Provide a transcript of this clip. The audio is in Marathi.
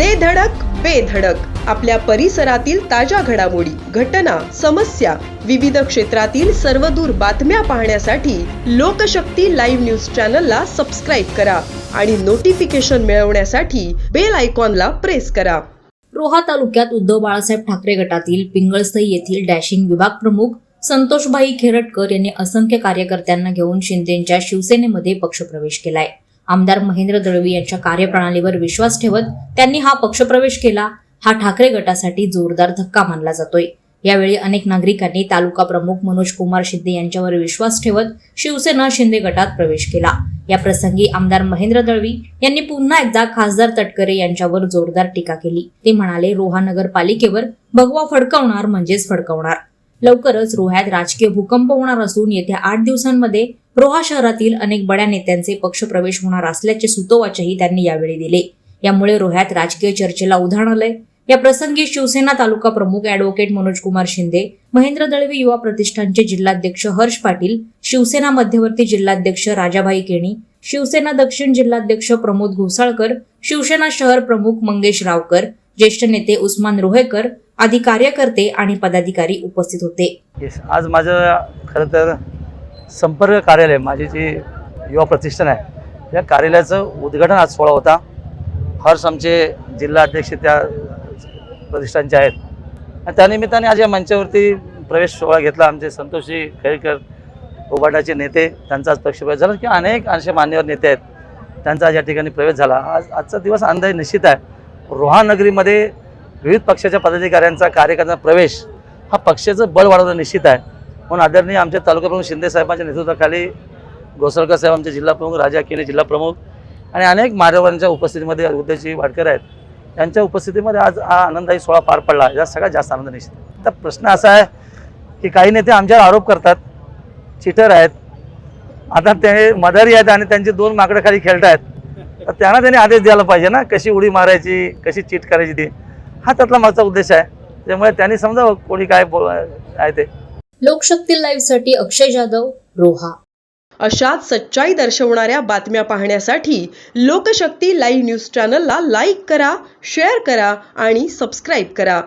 दे धडक बेधडक आपल्या परिसरातील ताज्या घडामोडी घटना समस्या विविध क्षेत्रातील सर्वदूर बातम्या पाहण्यासाठी लोकशक्ती लाईव्ह न्यूज चॅनलला सबस्क्राईब करा आणि नोटिफिकेशन मिळवण्यासाठी बेल आयकॉनला प्रेस करा. रोहा तालुक्यात उद्धव बाळासाहेब ठाकरे गटातील पिंगळसई येथील डॅशिंग विभाग प्रमुख संतोषभाई खेरटकर यांनी असंख्य कार्यकर्त्यांना घेऊन शिंदेच्या शिवसेनेमध्ये पक्षप्रवेश केलाय. आमदार महेंद्र दळवी यांच्या कार्यप्रणालीवर विश्वास ठेवत त्यांनी हा पक्षप्रवेश केला. हा ठाकरे गटासाठी जोरदार धक्का मानला जातोय. यावेळी अनेक नागरिकांनी तालुका प्रमुख मनोज कुमार शिंदे यांच्यावर विश्वास ठेवत शिवसेना शिंदे गटात प्रवेश केला. या प्रसंगी आमदार महेंद्र दळवी यांनी पुन्हा एकदा खासदार तटकरे यांच्यावर जोरदार टीका केली. ते म्हणाले रोहा नगरपालिकेवर भगवा फडकवणार म्हणजेच फडकवणार. लवकरच रोह्यात राजकीय भूकंप होणार असून येत्या आठ दिवसांमध्ये रोहा शहरातील अनेक बड्या नेत्यांचे पक्षप्रवेश होणार असल्याचे सुतोवाचही त्यांनी यावेळी दिले. यामुळे रोह्यात राजकीय चर्चेला उधाण आलंय. या प्रसंगी शिवसेना तालुका प्रमुख अॅडव्होकेट मनोज कुमार शिंदे महेंद्र दळवी युवा प्रतिष्ठानचे जिल्हाध्यक्ष हर्ष पाटील शिवसेना मध्यवर्ती जिल्हाध्यक्ष राजाभाई केणी शिवसेना दक्षिण जिल्हाध्यक्ष प्रमोद घोसाळकर शिवसेना शहर प्रमुख मंगेश रावकर ज्येष्ठ नेते उस्मान रोहेकर आदी कार्यकर्ते आणि पदाधिकारी उपस्थित होते. आज माझं खरं तर संपर्क कार्यालय माझी जी युवा प्रतिष्ठान आहे या कार्यालयाचं उद्घाटन आज सोहळा होता. हर्ष आमचे जिल्हा अध्यक्ष त्या प्रतिष्ठानचे आहेत. आणि त्यानिमित्ताने आज या मंचावरती प्रवेश सोहळा घेतला आमचे संतोषजी खेळकर उभाटाचे नेते त्यांचा आज पक्षप्रवेश झाला. किंवा अनेक असे मान्यवर नेते आहेत त्यांचा आज या ठिकाणी प्रवेश झाला. आज आजचा दिवस अंदाज निश्चित आहे. रोहानगरीमध्ये विविध पक्षाच्या पदाधिकाऱ्यांचा कार्यकर्त्यांचा प्रवेश हा पक्षाचं बळ वाढवणं निश्चित आहे. म्हणून आदरणीय आमच्या तालुकाप्रमुख शिंदे साहेबांच्या नेतृत्वाखाली घोसळकर साहेब आमचे जिल्हाप्रमुख राजा केने जिल्हाप्रमुख आणि अनेक मान्यवरांच्या उपस्थितीमध्ये उद्योगची वाडकर आहेत. त्यांच्या उपस्थितीमध्ये आज हा आनंददायी सोहळा पार पडला. या सगळ्यात जास्त आनंद निश्चित. आता प्रश्न असा आहे की काही नेते आमच्यावर आरोप करतात चिटर आहेत. आता ते मदारी आहेत आणि त्यांची दोन माकडं खाली खेळत आहेत. तर त्यांना त्यांनी आदेश द्यायला पाहिजे ना कशी उडी मारायची कशी चीट करायची ती. हा त्यातला माझा उद्देश आहे. त्यामुळे त्यांनी समजावं कोणी काय बोल आहे ते. लोकशक्ती लाईव्हसाठी अक्षय जाधव रोहा. अशाच सच्चाई दर्शवणाऱ्या बातम्या पाहण्यासाठी लोकशक्ती लाईव्ह न्यूज चॅनलला लाईक करा शेअर करा आणि सबस्क्राईब करा.